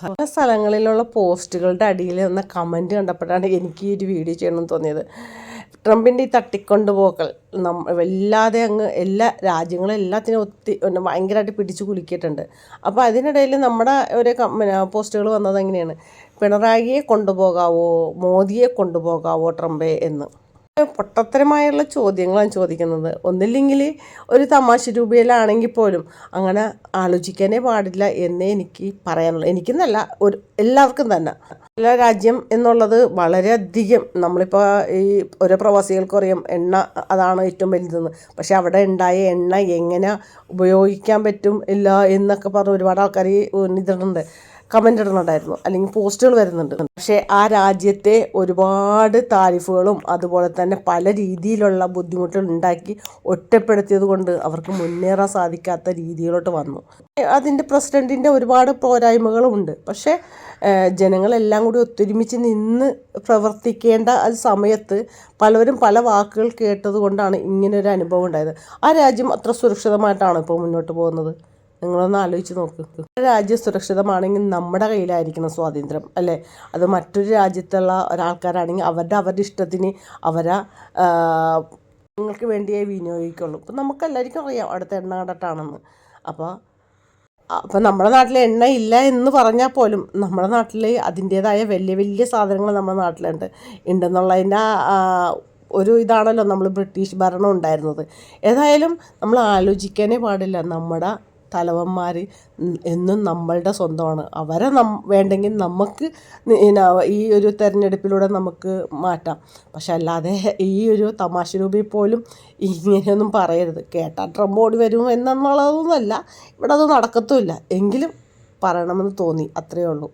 പല സ്ഥലങ്ങളിലുള്ള പോസ്റ്റുകളുടെ അടിയിൽ വന്ന കമന്റ് കണ്ടപ്പോഴാണ് എനിക്ക് ഈ ഒരു വീഡിയോ ചെയ്യണമെന്ന് തോന്നിയത്. ട്രംപിന്റെ ഈ തട്ടിക്കൊണ്ടുപോക്കൽ നമ്മ വല്ലാതെ അങ്ങ് എല്ലാ രാജ്യങ്ങളും എല്ലാത്തിനും ഒത്തി ഭയങ്കരമായിട്ട് പിടിച്ചു കുലുക്കിയിട്ടുണ്ട്. അപ്പോൾ അതിനിടയിൽ നമ്മുടെ ഒരു പോസ്റ്റുകൾ വന്നത് എങ്ങനെയാണ്? പിണറായിയെ കൊണ്ടുപോകാവോ മോദിയെ കൊണ്ടുപോകാവോ ട്രംപെ എന്ന്. പൊട്ടത്തരമായുള്ള ചോദ്യങ്ങളാണ് ചോദിക്കുന്നത്. ഒന്നില്ലെങ്കിൽ ഒരു തമാശ രൂപയിലാണെങ്കിൽ പോലും അങ്ങനെ ആലോചിക്കാനേ പാടില്ല എന്നേ എനിക്ക് പറയാനുള്ളൂ. എനിക്കെന്നല്ല ഒരു എല്ലാവർക്കും തന്നെ. എല്ലാ രാജ്യം എന്നുള്ളത് വളരെയധികം നമ്മളിപ്പോൾ ഈ ഓരോ പ്രവാസികൾക്കും അറിയാം എണ്ണ അതാണ് ഏറ്റവും വലുതെന്ന്. പക്ഷേ അവിടെ ഉണ്ടായ എണ്ണ എങ്ങനെ ഉപയോഗിക്കാൻ പറ്റും ഇല്ല എന്നൊക്കെ പറഞ്ഞ് ഒരുപാട് ആൾക്കാർ ഇതിടുന്നുണ്ട് കമന്റ് ഇടുന്നുണ്ടായിരുന്നു. അല്ലെങ്കിൽ പോസ്റ്റുകൾ വരുന്നുണ്ട്. പക്ഷേ ആ രാജ്യത്തെ ഒരുപാട് താരിഫുകളും അതുപോലെ തന്നെ പല രീതിയിലുള്ള ബുദ്ധിമുട്ടുകൾ ഉണ്ടാക്കി ഒറ്റപ്പെടുത്തിയത് കൊണ്ട് അവർക്ക് മുന്നേറാൻ സാധിക്കാത്ത രീതിയിലോട്ട് വന്നു. അതിന്റെ പ്രസിഡന്റിന്റെ ഒരുപാട് പോരായ്മകളും ഉണ്ട്. പക്ഷേ ജനങ്ങളെല്ലാം കൂടി ഒത്തൊരുമിച്ച് നിന്ന് പ്രവർത്തിക്കേണ്ട ആ സമയത്ത് പലവരും പല വാക്കുകൾ കേട്ടതുകൊണ്ടാണ് ഇങ്ങനൊരു അനുഭവം ഉണ്ടായത്. ആ രാജ്യം അത്ര സുരക്ഷിതമായിട്ടാണ് ഇപ്പോൾ മുന്നോട്ട് പോകുന്നത്? നിങ്ങളൊന്ന് ആലോചിച്ച് നോക്ക്. രാജ്യം സുരക്ഷിതമാണെങ്കിൽ നമ്മുടെ കയ്യിലായിരിക്കണം സ്വാതന്ത്ര്യം അല്ലേ? അത് മറ്റൊരു രാജ്യത്തുള്ള ഒരാൾക്കാരാണെങ്കിൽ അവരുടെ അവരുടെ ഇഷ്ടത്തിന് അവരെ നിങ്ങൾക്ക് വേണ്ടിയേ വിനിയോഗിക്കുള്ളൂ. ഇപ്പം നമുക്കെല്ലാവർക്കും അറിയാം അടുത്ത എണ്ണ കണ്ടിട്ടാണെന്ന് അപ്പോൾ അപ്പം നമ്മുടെ നാട്ടിൽ എണ്ണ ഇല്ല എന്ന് പറഞ്ഞാൽ പോലും നമ്മുടെ നാട്ടിൽ അതിന്റേതായ വലിയ വലിയ സാധനങ്ങൾ നമ്മുടെ നാട്ടിലുണ്ട്. ഉണ്ടെന്നുള്ളതിന്റെ ഒരു ഇതാണല്ലോ നമ്മൾ ബ്രിട്ടീഷ് ഭരണം ഉണ്ടായിരുന്നത്. ഏതായാലും നമ്മൾ ആലോചിക്കാനേ പാടില്ല. നമ്മുടെ തലവന്മാർ എന്നും നമ്മളുടെ സ്വന്തമാണ്. അവരെ നം വേണ്ടെങ്കിൽ നമുക്ക് ഈ ഒരു തെരഞ്ഞെടുപ്പിലൂടെ നമുക്ക് മാറ്റാം. പക്ഷെ അല്ലാതെ ഈ ഒരു തമാശ രൂപയിൽ പോലും ഇങ്ങനെയൊന്നും പറയരുത്. കേട്ടാൽ ട്രംപ് ഓടി വരും എന്നുള്ളതൊന്നുമല്ല ഇവിടെ അത് നടക്കത്തുമില്ല. എങ്കിലും പറയണമെന്ന് തോന്നി. അത്രയേ ഉള്ളൂ.